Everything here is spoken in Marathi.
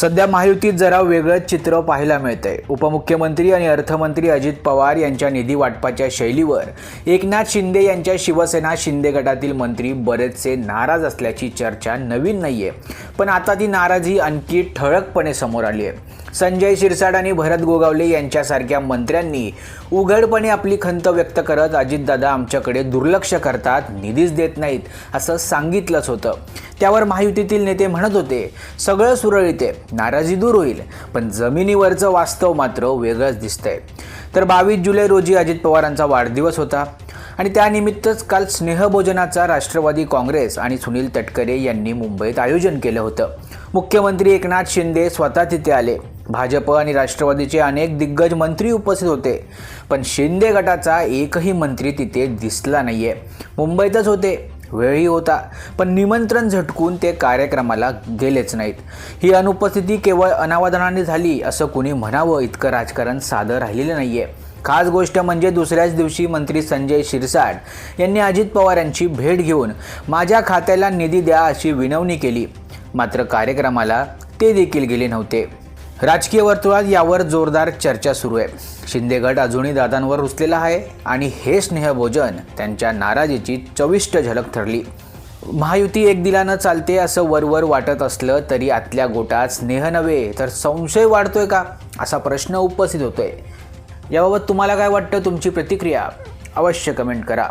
सध्या महायुतीत जरा वेगळंच चित्र पाहायला मिळतंय. उपमुख्यमंत्री आणि अर्थमंत्री अजित पवार यांच्या निधी वाटपाच्या शैलीवर एकनाथ शिंदे यांच्या शिवसेना शिंदे गटातील मंत्री बरेचसे नाराज असल्याची चर्चा नवीन नाहीये. पण आता ती नाराजी आणखी ठळकपणे समोर आली आहे. संजय शिरसाट आणि भरत गोगावले यांच्यासारख्या मंत्र्यांनी उघडपणे आपली खंत व्यक्त करत अजितदादा आमच्याकडे दुर्लक्ष करतात निधीच देत नाहीत असं सांगितलंच होतं. त्यावर महायुतीतील नेते म्हणत होते सगळं सुरळीत आहे नाराजी दूर होईल पण जमिनीवरचं वास्तव मात्र वेगळंच दिसतंय. तर बावीस जुलै रोजी अजित पवारांचा वाढदिवस होता. आणि त्यानिमित्तच काल स्नेहभोजनाचा राष्ट्रवादी काँग्रेस आणि सुनील तटकरे यांनी मुंबईत आयोजन केलं होतं. मुख्यमंत्री एकनाथ शिंदे स्वतः तिथे आले. भाजप आणि राष्ट्रवादीचे अनेक दिग्गज मंत्री उपस्थित होते. पण शिंदे गटाचा एकही मंत्री तिथे दिसला नाहीये. मुंबईतच होते. वेळही होता पण निमंत्रण झटकून ते कार्यक्रमाला गेलेच नाहीत. ही अनुपस्थिती केवळ अनावधानाने झाली असं कुणी म्हणावं इतकं राजकारण साधं राहिलेलं नाही आहे खास गोष्ट म्हणजे दुसऱ्याच दिवशी मंत्री संजय शिरसाट यांनी अजित पवार यांची भेट घेऊन माझ्या खात्याला निधी द्या अशी विनवणी केली. मात्र कार्यक्रमाला ते देखील गेले नव्हते. राजकीय वर्तुळात यावर जोरदार चर्चा सुरू आहे. शिंदे गट अजूनही दादांवर रुचलेला आहे आणि हे स्नेहभोजन त्यांच्या नाराजीची चविष्ट झलक ठरली. महायुती एक दिलानं चालते असं वरवर वाटत असलं तरी आतल्या गोटात स्नेह नव्हे तर संशय वाढतोय का? असा प्रश्न उपस्थित होतोय. याबाबत तुम्हाला काय वाटतं? तुमची प्रतिक्रिया अवश्य कमेंट करा.